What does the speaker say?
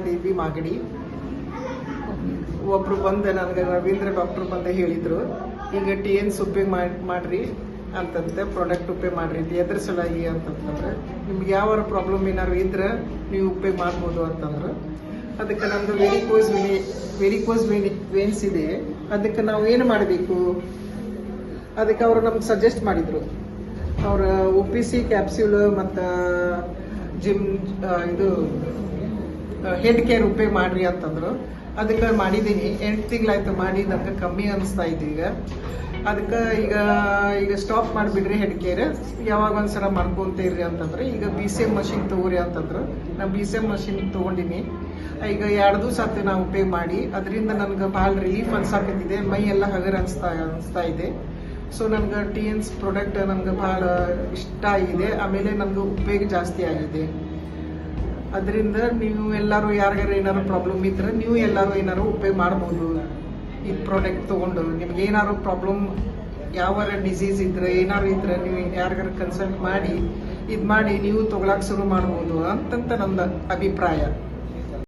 D B Magadi. ಒಬ್ರು ಬಂದು ನನಗೆ ರವೀಂದ್ರ ಡಾಕ್ಟರ್ ಬಂದು ಹೇಳಿದ್ರು. ಈಗ ಟಿ ಎನ್ ಸುಪ್ಪಿಂಗ್ ಮಾಡಿ ಮಾಡ್ರಿ ಅಂತಂತೆ ಪ್ರಾಡಕ್ಟ್ ಉಪ್ಪೆ ಮಾಡ್ರಿ ಎದ್ರ ಸಲುವಾಗಿ ಅಂತಂತಂದ್ರೆ, ನಿಮ್ಗೆ ಯಾವ ಪ್ರಾಬ್ಲಮ್ ಏನಾದ್ರು ಇದ್ರೆ ನೀವು ಉಪ್ಪೆ ಮಾಡ್ಬೋದು ಅಂತಂದ್ರೆ. ಅದಕ್ಕೆ ನಮ್ದು varicose vein varicose vein veins ಇದೆ. ಅದಕ್ಕೆ ನಾವು ಏನು ಮಾಡಬೇಕು? ಅದಕ್ಕೆ ಅವರು ನಮ್ಗೆ ಸಜೆಸ್ಟ್ ಮಾಡಿದರು. ಅವರ ಒ ಪಿ ಸಿ ಕ್ಯಾಪ್ಸ್ಯೂಲ್ ಮತ್ತು ಜಿಮ್ ಇದು ಹೆಡ್ ಕೇರ್ ಉಪಯೋಗ ಮಾಡ್ರಿ ಅಂತಂದ್ರು. ಅದಕ್ಕೆ ಮಾಡಿದ್ದೀನಿ ಎಂಟು ತಿಂಗಳಾಯ್ತು ಮಾಡಿ ನನಗೆ ಕಮ್ಮಿ ಅನಿಸ್ತಾ ಇದೆ ಈಗ. ಅದಕ್ಕೆ ಈಗ ಈಗ ಸ್ಟಾಪ್ ಮಾಡಿಬಿಡ್ರಿ ಹೆಡ್ ಕೇರ್ ಯಾವಾಗ ಒಂದ್ಸಲ ಮಾಡ್ಕೊಂತ ಇರ್ರಿ ಅಂತಂದ್ರೆ. ಈಗ ಬಿ ಸಿ ಎಂ ಮಷಿನ್ ತೊಗೊರಿ ಅಂತಂದ್ರೆ. ನಾನು ಬಿ ಸಿ ಎಂ ಮಷಿನ್ ತೊಗೊಂಡಿನಿ. ಈಗ ಎರಡು ದಿವಸ ಆತು ನಾವು ಉಪಯೋಗ ಮಾಡಿ. ಅದರಿಂದ ನನಗೆ ಭಾಳ ರಿಲೀಫ್ ಅನ್ಸಾಕತ್ತಿದೆ. ಮೈ ಎಲ್ಲ ಹಗರ್ ಅನಿಸ್ತಾ ಅನಿಸ್ತಾ ಇದೆ. ಸೊ ನನ್ಗೆ ಟಿ ಎನ್ಸ್ ಪ್ರಾಡಕ್ಟ್ ನನ್ಗೆ ಭಾಳ ಇಷ್ಟ ಆಗಿದೆ. ಆಮೇಲೆ ನನಗೆ ಉಪಯೋಗ ಜಾಸ್ತಿ ಆಗಿದೆ. ಅದರಿಂದ ನೀವು ಎಲ್ಲರೂ ಯಾರಿಗಾರು ಏನಾರು ಪ್ರಾಬ್ಲಮ್ ಇದ್ರೆ ನೀವು ಎಲ್ಲರೂ ಏನಾರು ಉಪಯೋಗ ಮಾಡ್ಬೋದು. ಈ ಪ್ರಾಡಕ್ಟ್ ತೊಗೊಂಡು. ನಿಮ್ಗೆ ಏನಾದ್ರು ಪ್ರಾಬ್ಲಮ್ ಯಾವ ಡಿಸೀಸ್ ಇದ್ರೆ, ಏನಾರು ಇದ್ರೆ ನೀವು ಯಾರಿಗಾರು ಕನ್ಸಲ್ಟ್ ಮಾಡಿ, ಇದು ಮಾಡಿ ನೀವು ತೊಗೊಳಕ್ಕೆ ಶುರು ಮಾಡ್ಬೋದು ಅಂತಂತ ನನ್ನ ಅಭಿಪ್ರಾಯ.